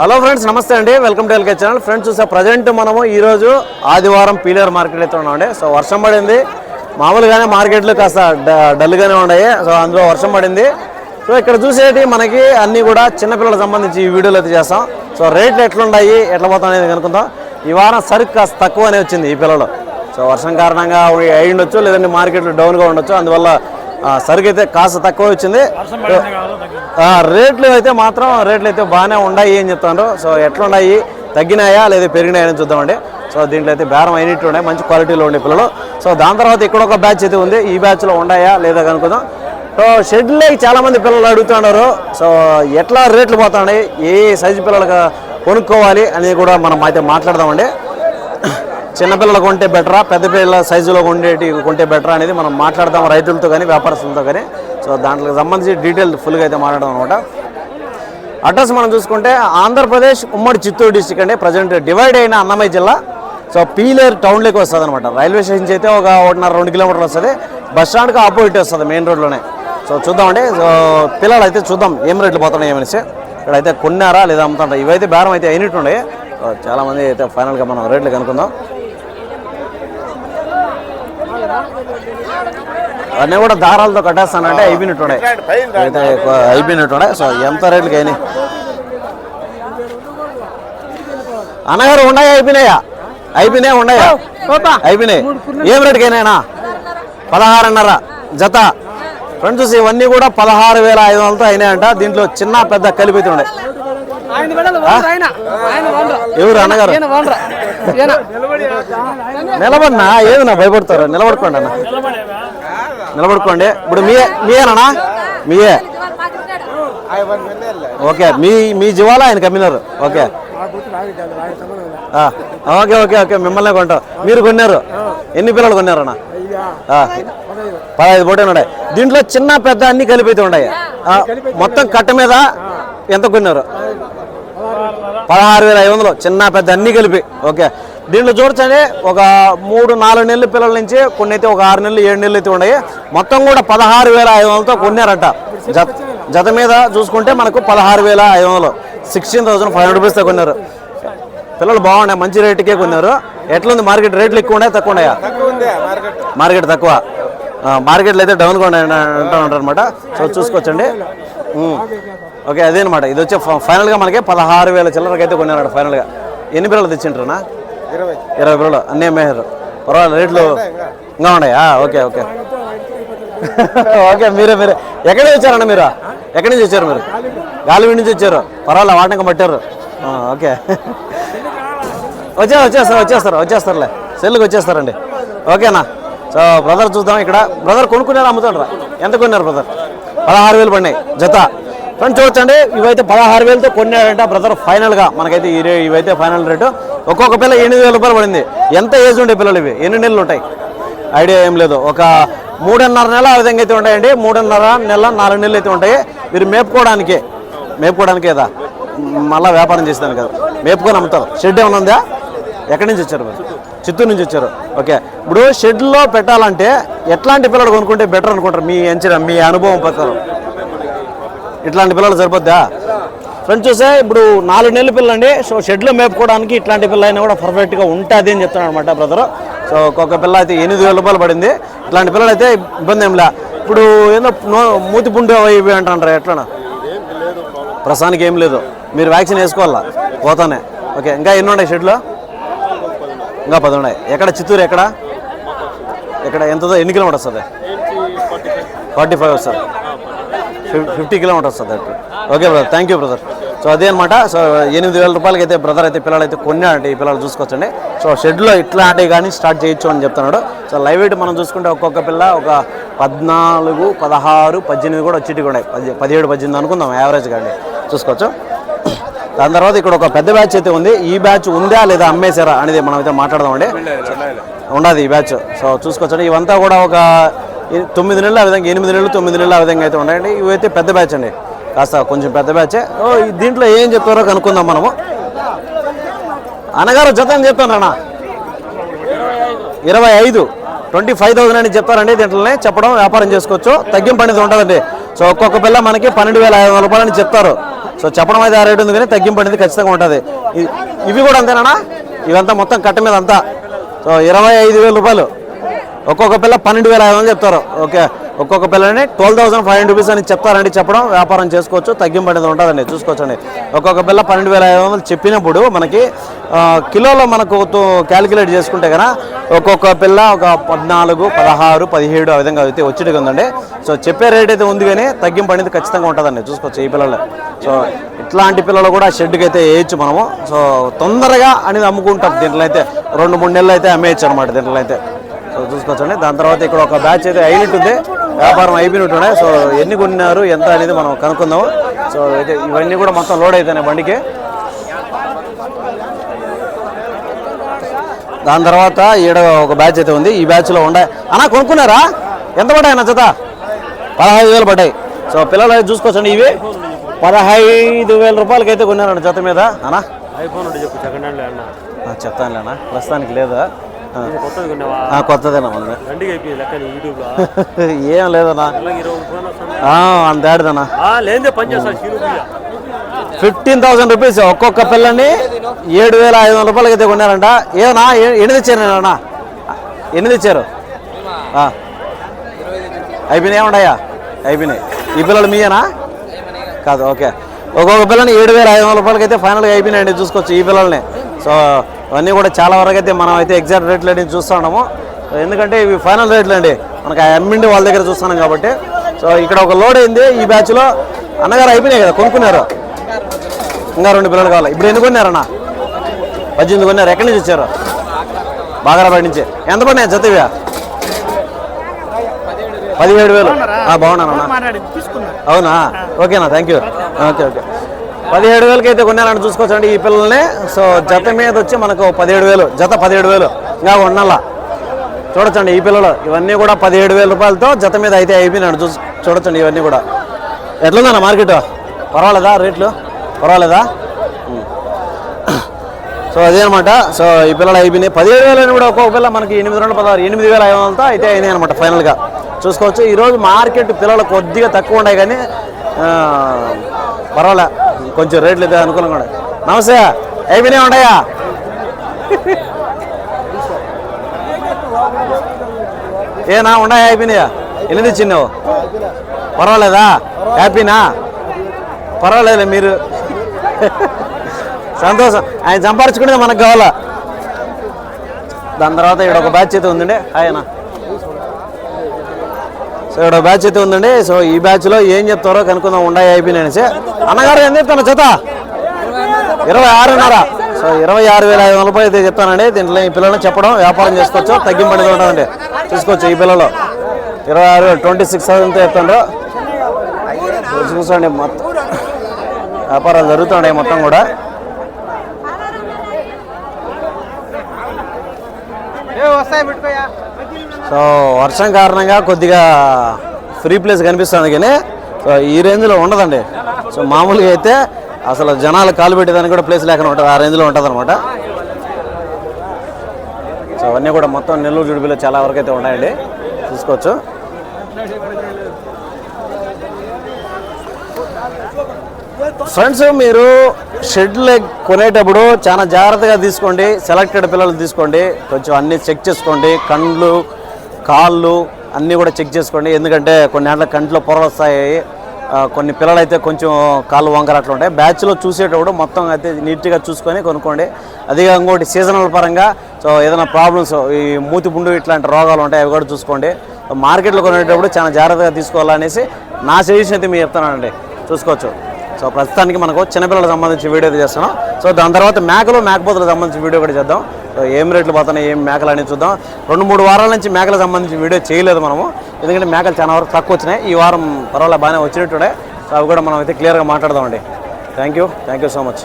Hello friends నమస్తే అండి. Welcome to LK channel friends చూసా ప్రజెంట్ మనము ఈరోజు ఆదివారం పీలేరు మార్కెట్ అయితే ఉన్నామండి. సో వర్షం పడింది. మామూలుగానే మార్కెట్లు కాస్త డ- డల్గానే ఉన్నాయి. సో అందులో వర్షం పడింది. సో ఇక్కడ చూసేటి మనకి అన్నీ కూడా చిన్నపిల్లలకు సంబంధించి ఈ వీడియోలు అయితే చేస్తాం. సో రేట్లు ఎట్లున్నాయి? ఎట్లా పోతాం అనేది కనుక్కుందాం. ఈ వారం సరుకు కాస్త తక్కువనే వచ్చింది ఈ పిల్లలు. సో వర్షం కారణంగా అయి ఉండొచ్చు లేదంటే మార్కెట్లు డౌన్గా ఉండొచ్చు. అందువల్ల సరుకు అయితే కాస్త తక్కువ వచ్చింది. రేట్లు అయితే మాత్రం రేట్లు అయితే బాగానే ఉన్నాయి అని చెప్తాను సో ఎట్లా ఉన్నాయి తగ్గినాయా? లేదా పెరిగినాయా అని చూద్దామండి. సో దీంట్లో అయితే బేరం అయినట్టు ఉన్నాయి. మంచి క్వాలిటీలో ఉండే పిల్లలు. సో దాని తర్వాత ఇక్కడ ఒక బ్యాచ్ అయితే ఉంది. ఈ బ్యాచ్లో ఉన్నాయా? లేదా కనుక్కుందాం సో షెడ్లే చాలా మంది పిల్లలు అడుగుతున్నారు. సో ఎట్లా రేట్లు పోతున్నాయి ఏ సైజు పిల్లలకు కొనుక్కోవాలి అనేది కూడా మనం అయితే మాట్లాడదామండి. చిన్నపిల్లలు కొంటే బెటరా పెద్ద పిల్లల సైజులో కొండేటి కొంటే బెటరా అనేది మనం మాట్లాడదాం రైతులతో కానీ వ్యాపారస్తులతో కానీ సో దాంట్లోకి సంబంధించి డీటెయిల్ ఫుల్గా అయితే మాట్లాడడం అనమాట అడ్రస్ మనం చూసుకుంటే ఆంధ్రప్రదేశ్ ఉమ్మడి చిత్తూరు డిస్టిక్ అంటే ప్రజెంట్ డివైడ్ అయిన అన్నమయ్య జిల్లా. సో పీలేరు టౌన్లోకి వస్తుంది అనమాట రైల్వే స్టేషన్ అయితే ఒక ఒకటిన్నర రెండు కిలోమీటర్లు వస్తుంది. బస్ స్టాండ్కి ఆపోజిట్ వస్తుంది మెయిన్ రోడ్లోనే. సో చూద్దామండి. సో పిల్లలు అయితే చూద్దాం ఏం రేట్లు పోతున్నాయి ఏమనేసి. ఇక్కడ అయితే కొన్నారా లేదా అమ్ముతుంటారు ఇవైతే బేరం అయితే అయినట్టుండే. సో చాలామంది అయితే ఫైనల్గా మనం రేట్లు కనుక్కుందాం. అన్నీ కూడా దారాలతో కట్టేస్తానంటే అయిపోయినట్టుండే అయితే ఎక్కువ అయిపోయినట్టుండే సో ఎంత రేట్లకి అయినాయి? అన్నగారు ఉన్నాయా? అయిపోయినాయా అయిపోయినాయా ఉన్నాయా? అయిపోయినాయి ఏం రేటుకి అయినాయనా పదహారున్నర. జత. ఫ్రెండ్స్ ఇవన్నీ కూడా పదహారు వేల ఐదు వందలతో అయినాయంట. దీంట్లో చిన్న పెద్ద కలిపి అయితే ఉన్నాయి ఎవరు అన్నగారు నిలబడినా? ఏదన్నా భయపడతారు? నిలబడుకోండి అన్న. నిలబడుకోండి. ఇప్పుడు మీ మీయేనా మీయే. ఓకే. మీ మీ జీవాల ఆయన కమ్మినారు ఓకే. Okay okay okay. మిమ్మల్ని కొంటాం. మీరు కొన్నారు. ఎన్ని పిల్లలు కొన్నారన్నా? పదహైదు పోటీ ఉన్నాయి. దీంట్లో చిన్న పెద్ద అన్ని కలిపి అయితే ఉన్నాయి. మొత్తం కట్ట మీద ఎంత కొన్నారు? పదహారు వేల ఐదు వందలు. చిన్న పెద్ద అన్ని కలిపి. ఓకే. దీంట్లో చూడొచ్చండి ఒక మూడు నాలుగు నెలల పిల్లల నుంచి కొన్ని అయితే ఒక ఆరు నెలలు ఏడు నెలలు అయితే ఉన్నాయి. మొత్తం కూడా పదహారు వేల ఐదు వందలతో కొన్నారట. జత జత మీద చూసుకుంటే మనకు పదహారు వేల ఐదు వందలు. సిక్స్టీన్ థౌసండ్ ఫైవ్ హండ్రెడ్ రూపీస్తో కొన్నారు. పిల్లలు బాగున్నాయి మంచి రేటుకే కొన్నారు. ఎట్లుంది? మార్కెట్ రేట్లు ఎక్కువ ఉన్నాయా తక్కువ ఉన్నాయా? మార్కెట్ తక్కువ. మార్కెట్లో అయితే డౌన్గా ఉన్నాయి అంటూ ఉంటారు అనమాట సో చూసుకోవచ్చండి. ఓకే అదే అనమాట ఇది వచ్చే ఫైనల్గా మనకి పదహారు వేల చిల్లరకి అయితే కొన్నారట ఫైనల్గా. ఎన్ని పిల్లలు తెచ్చింటారనా ఇరవై. పిల్లలు అన్నీ అమ్మేశారు. పర్వాలేదు రేట్లు ఇంకా ఉన్నాయా? Okay okay. ఓకే మీరే మీరే. ఎక్కడి నుంచి వచ్చారన్న మీరు? ఎక్కడి నుంచి వచ్చారు మీరు? గాలివీ నుంచి వచ్చారు. పర్వాలేదు వాటంగా పట్టారు. ఓకే. వచ్చే వచ్చేస్తారు వచ్చేస్తారు వచ్చేస్తారులే. సెల్లుకి వచ్చేస్తారండి. ఓకేనా? సో బ్రదర్ చూద్దాం ఇక్కడ. బ్రదర్ కొనుక్కున్నారు అమ్ముతాడు ఎంత కొన్నారు బ్రదర్ పదహారు వేలు పడినాయి. జత. ఫ్రెండ్ చూడొచ్చండి ఇవైతే పదహారు వేలతో కొన్నాడంట బ్రదర్ ఫైనల్గా మనకైతే ఈ ఇవైతే ఫైనల్ రేటు ఒక్కొక్క పిల్ల ఎనిమిది వేల రూపాయలు పడింది. ఎంత ఏజ్ ఉండే పిల్లలు ఇవి? ఎన్ని నెలలు ఉంటాయి? ఐడియా ఏం లేదు. ఒక మూడున్నర నెల ఆ విధంగా అయితే ఉంటాయండి. మూడున్నర నెల నాలుగు నెలలు అయితే ఉంటాయి. మీరు మేపుకోవడానికే. మేపుకోవడానికి కదా మళ్ళీ వ్యాపారం చేస్తాను కదా. మేపుకొని అమ్ముతారు. షెడ్ ఏమైనా ఉందా? ఎక్కడి నుంచి వచ్చారు మీరు? చిత్తూరు నుంచి వచ్చారు. ఓకే. ఇప్పుడు షెడ్లో పెట్టాలంటే ఎట్లాంటి పిల్లలు కొనుక్కుంటే బెటర్ అనుకుంటారు? మీ అంచనా మీ అనుభవం ప్రకారం. ఇట్లాంటి పిల్లలు సరిపోద్దా? ఫ్రెండ్స్ చూసే ఇప్పుడు నాలుగు నెలల పిల్లండి. సో షెడ్లో మేపుకోవడానికి ఇట్లాంటి పిల్ల అయినా కూడా పర్ఫెక్ట్గా ఉంటుంది అని చెప్తున్నాను అనమాట బ్రదర్ సో ఒక్కొక్క పిల్ల అయితే ఎనిమిది వేల రూపాయలు పడింది. ఇట్లాంటి పిల్లలు అయితే ఇబ్బంది ఏం లే. ఇప్పుడు ఏందో మూతి పుండే అవి ఇవి అంటారు ఎట్లా ప్రస్తుతానికి ఏం లేదు. మీరు వ్యాక్సిన్ వేసుకోవాలా? పోతానే. ఓకే. ఇంకా ఎన్ని ఉన్నాయి షెడ్లో? ఇంకా పది ఉన్నాయి. ఎక్కడ? చిత్తూరు ఎక్కడ? ఎక్కడ? ఎంత ఎన్ని కిలోమీటర్స్ వస్తుంది ఫార్టీ ఫైవ్. వస్తుంది. ఫిఫ్టీ కిలోమీటర్స్ వస్తుంది okay brother. Thank you brother. So అదే అనమాట సో ఎనిమిది వేల రూపాయలకి అయితే బ్రదర్ అయితే పిల్లలు అయితే కొన్నాడంటే ఈ పిల్లలు చూసుకోవచ్చండి. సో షెడ్లో ఇట్లాంటివి కానీ స్టార్ట్ చేయొచ్చు అని చెప్తున్నాడు. సో లైవ్ వెయిట్ మనం చూసుకుంటే ఒక్కొక్క పిల్ల ఒక పద్నాలుగు పదహారు పద్దెనిమిది కూడా వచ్చేటివి ఉన్నాయి. పది పదిహేడు పద్దెనిమిది అనుకుందాం యావరేజ్ కానీ చూసుకోవచ్చు. దాని తర్వాత ఇక్కడ ఒక పెద్ద బ్యాచ్ అయితే ఉంది. ఈ బ్యాచ్ ఉందా లేదా అమ్మేశారా అనేది మనం అయితే మాట్లాడదామండి ఉండదు ఈ బ్యాచ్. సో చూసుకోవచ్చండి. ఇవంతా కూడా ఒక తొమ్మిది నెలలు ఆ విధంగా ఎనిమిది నెలలు తొమ్మిది నెలలు ఆ విధంగా అయితే ఉన్నాయండి. ఇవైతే పెద్ద బ్యాచ్ అండి. కాస్త కొంచెం పెద్ద బ్యాచే. ఓ దీంట్లో ఏం చెప్పారో కనుక్కుందాం మనము. అనగారు జత అని చెప్తాను అన్న ఇరవై ఐదు. ట్వంటీ ఫైవ్ థౌసండ్ అని చెప్తారండి దీంట్లోనే. చెప్పడం వ్యాపారం చేసుకోవచ్చు. తగ్గింపు అనేది ఉంటుందండి. సో ఒక్కొక్క పిల్ల మనకి పన్నెండు వేల ఐదు వందల రూపాయలని చెప్తారు. సో చెప్పడం అయితే ఆ రేటు ఉంది కానీ తగ్గింపు అనేది ఖచ్చితంగా ఉంటుంది. ఇవి కూడా అంతేనా ఇవంతా మొత్తం కట్ట మీద అంతా. సో ఇరవై ఐదు వేల రూపాయలు. ఒక్కొక్క పిల్ల పన్నెండు వేల ఐదు వందలు చెప్తారు. ఓకే. ఒక్కొక్క పిల్లని twelve thousand five hundred rupees అని చెప్తారండి చెప్పడం వ్యాపారం చేసుకోవచ్చు తగ్గింపు అనేది ఉంటుందండి చూసుకోవచ్చండి. ఒక్కొక్క పిల్ల పన్నెండు వేల ఐదు వందలు చెప్పినప్పుడు మనకి కిలోలో మనకు క్యాలిక్యులేట్ చేసుకుంటే కనుక ఒక్కొక్క పిల్ల ఒక పద్నాలుగు పదహారు పదిహేడు ఆ విధంగా అయితే వచ్చేటిగా ఉందండి. సో చెప్పే రేట్ అయితే ఉంది కానీ తగ్గింపు అనేది ఖచ్చితంగా ఉంటుందండి చూసుకోవచ్చు ఈ పిల్లలు. సో ఇట్లాంటి పిల్లలు కూడా షెడ్కి అయితే వేయచ్చు మనము. సో తొందరగా అనేది అమ్ముకుంటాం దీంట్లో అయితే రెండు మూడు నెలలు అయితే అమ్మేయచ్చు అనమాట దీంట్లో అయితే సో చూసుకోవచ్చండి. దాని తర్వాత ఇక్కడ ఒక బ్యాచ్ అయితే అయినట్టుంది వ్యాపారం అయిపోయినట్టుండే సో ఎన్ని కొన్నారు ఎంత అనేది మనం కనుక్కుందాము. సో అయితే ఇవన్నీ కూడా మొత్తం లోడ్ అవుతాయి బండికి. దాని తర్వాత ఈడ ఒక బ్యాచ్ అయితే ఉంది. ఈ బ్యాచ్లో ఉండే అన్నా కొనుక్కున్నారా? ఎంత పడ్డాయి అన్న జత? పదహైదు వేలు పడ్డాయి. సో పిల్లలు అయితే చూసుకోవచ్చండి ఇవి. పదహైదు వేల రూపాయలకి అయితే కొన్నారండి జత మీద. అన్నా? ఐఫోన్ ఒకటి చెప్పు సెకండ్ హ్యాండ్ అన్న. ఆ, చెప్తానులేనా ప్రస్తుతానికి లేదా. కొత్తదేనా ఏం లేదన్నా. అలాగే ఇరవై ఫోన్ వస్తుంది. ఆ, అంత ఆడదన్నా ఆ, లేదే పని చేస్తా శీను భయ్య ఫిఫ్టీన్ థౌసండ్ రూపీస్ ఒక్కొక్క పిల్లని ఏడు వేల ఐదు వందల రూపాయలకి అయితే కొన్నారంట. ఏనా ఎన్ని తెచ్చారు ఎన్ని తెచ్చారు. అయిపోయినాయి ఏముండయా అయిపోయినాయి. ఈ పిల్లలు మీయేనా? కాదు ఓకే. ఒక్కొక్క పిల్లని ఏడు వేల ఐదు వందల రూపాయలకి అయితే ఫైనల్గా అయిపోయినాయండి చూసుకోవచ్చు ఈ పిల్లల్ని. సో ఇవన్నీ కూడా చాలా వరకు అయితే మనం అయితే ఎగ్జాక్ట్ రేట్లు అనేది చూస్తూ ఉన్నాము. సో ఎందుకంటే ఇవి ఫైనల్ రేట్లు అండి. మనకి ఆ అమ్మిండి వాళ్ళ దగ్గర చూస్తున్నాం కాబట్టి. సో ఇక్కడ ఒక లోడ్ అయింది ఈ బ్యాచ్లో. అన్నగారు అయిపోయినాయి కదా కొనుక్కున్నారు. ఇంకా రెండు పిల్లలు కావాలి. ఇప్పుడు ఎన్ని కొన్నారన్నా? పద్దెనిమిది కొన్నారు. ఎక్కడి నుంచి వచ్చారు? బాగరాబాద్ నుంచి. ఎంత పడినాయి జత ఇవి పదిహేడు వేలు. ఆ, బాగున్నానన్నా అవునా? ఓకేనా? Thank you okay okay. పదిహేడు వేలకి అయితే కొన్నారని చూసుకోవచ్చండి ఈ పిల్లల్ని. సో జత మీద వచ్చి మనకు పదిహేడు వేలు జత పదిహేడు వేలు. ఇంకా కొన్నాలా చూడొచ్చండి ఈ పిల్లలు. ఇవన్నీ కూడా పదిహేడు వేల రూపాయలతో జత మీద అయితే అయిపోయినాడు చూ చూడొచ్చండి ఇవన్నీ కూడా. ఎట్లుందన్న మార్కెట్? పర్వాలేదా రేట్లు? పర్వాలేదా? సో అదే అనమాట సో ఈ పిల్లలు అయిపోయినాయి. పదిహేడు వేలు కూడా ఒక్కొక్క పిల్ల మనకి ఎనిమిది రెండు పదహారు ఎనిమిది వేల ఐదు వందలతో అయితే అయినాయి అనమాట ఫైనల్గా. చూసుకోవచ్చు. ఈరోజు మార్కెట్ పిల్లలు కొద్దిగా తక్కువ ఉన్నాయి కానీ పర్వాలే. కొంచెం రేట్లు అయితే అనుకూలంగా ఉన్నాయి. నమస్తే అయిపోయినాయి ఉన్నాయా ఏనా ఉన్నాయా అయిపోయినాయా ఎన్ని తెచ్చినావు పర్వాలేదా? హ్యాపీనా? పర్వాలేదు మీరు. సంతోషం. ఆయన సంపాదించుకునేది మనకు కావాలా? దాని తర్వాత ఇక్కడ ఒక బ్యాచ్ అయితే ఉందండి ఆయన సో ఇక్కడ బ్యాచ్ అయితే ఉందండి. సో ఈ బ్యాచ్లో ఏం చెప్తారో కనుక్కుందాం. ఉండాయి అయిపోయినాయి అనేసి. అన్నగారు ఏం చెప్తాను జత ఇరవై ఆరున్నర. సో ఇరవై ఆరు వేల ఐదు వందల రూపాయలు అయితే చెప్తానండి. దీంట్లో ఈ పిల్లల్ని చెప్పడం వ్యాపారం చేసుకోవచ్చు తగ్గింపడి ఉంటుందండి చూసుకోవచ్చు ఈ పిల్లలు. ఇరవై ఆరు ట్వంటీ సిక్స్ థౌసండ్తో చెప్తాను చూసండి మొత్తం. వ్యాపారాలు జరుగుతున్నాయి మొత్తం కూడా. వస్తాయి పెట్టుకోయా సో వర్షం కారణంగా కొద్దిగా ఫ్రీ ప్లేస్ కనిపిస్తుంది కానీ సో ఈ రేంజ్లో ఉండదండి. సో మామూలుగా అయితే అసలు జనాలు కాలు పెట్టేదానికి కూడా ప్లేస్ లేకుండా ఉంటుంది ఆ రేంజ్లో ఉంటుంది అనమాట సో అవన్నీ కూడా మొత్తం నెల్లూరు జుడిపిలో చాలా వరకు అయితే ఉన్నాయండి. చూసుకోవచ్చు. ఫ్రెండ్స్ మీరు షెడ్లు కొనేటప్పుడు చాలా జాగ్రత్తగా తీసుకోండి సెలెక్టెడ్ పిల్లలు తీసుకోండి కొంచెం అన్ని చెక్ చేసుకోండి కండ్లు కాళ్ళు అన్నీ కూడా చెక్ చేసుకోండి. ఎందుకంటే కొన్ని ఏళ్ళ కంట్లో పొరలు వస్తాయి. కొన్ని పిల్లలైతే కొంచెం కాళ్ళు వంకర అట్లా ఉంటాయి. బ్యాచ్లో చూసేటప్పుడు మొత్తం అయితే నీట్గా చూసుకొని కొనుక్కోండి. అదే ఇంకోటి సీజనల్ పరంగా సో ఏదైనా ప్రాబ్లమ్స్ ఈ మూతి పుండు ఇట్లాంటి రోగాలు ఉంటాయి అవి కూడా చూసుకోండి. మార్కెట్లో కొనేటప్పుడు చాలా జాగ్రత్తగా తీసుకోవాలనేసి నా సజెషన్ అయితే మీరు చెప్తానండి చూసుకోవచ్చు. సో ప్రస్తుతానికి మనకు చిన్నపిల్లలకు సంబంధించి వీడియో చేస్తున్నాం. సో దాని తర్వాత మేకలు మేకపోతులకు సంబంధించి వీడియో కూడా చేద్దాం. ఏం రేట్లు పోతున్నాయి ఏం మేకలు అనేది చూద్దాం. రెండు మూడు వారాల నుంచి మేకలకు సంబంధించి వీడియో చేయలేదు మనము. ఎందుకంటే మేకలు చాలా వరకు తక్కువ వచ్చినాయి. ఈ వారం పర్వాలేదు బాగానే వచ్చినట్టుడే సో అవి కూడా మనం అయితే క్లియర్గా మాట్లాడదామండి. Thank you thank you so much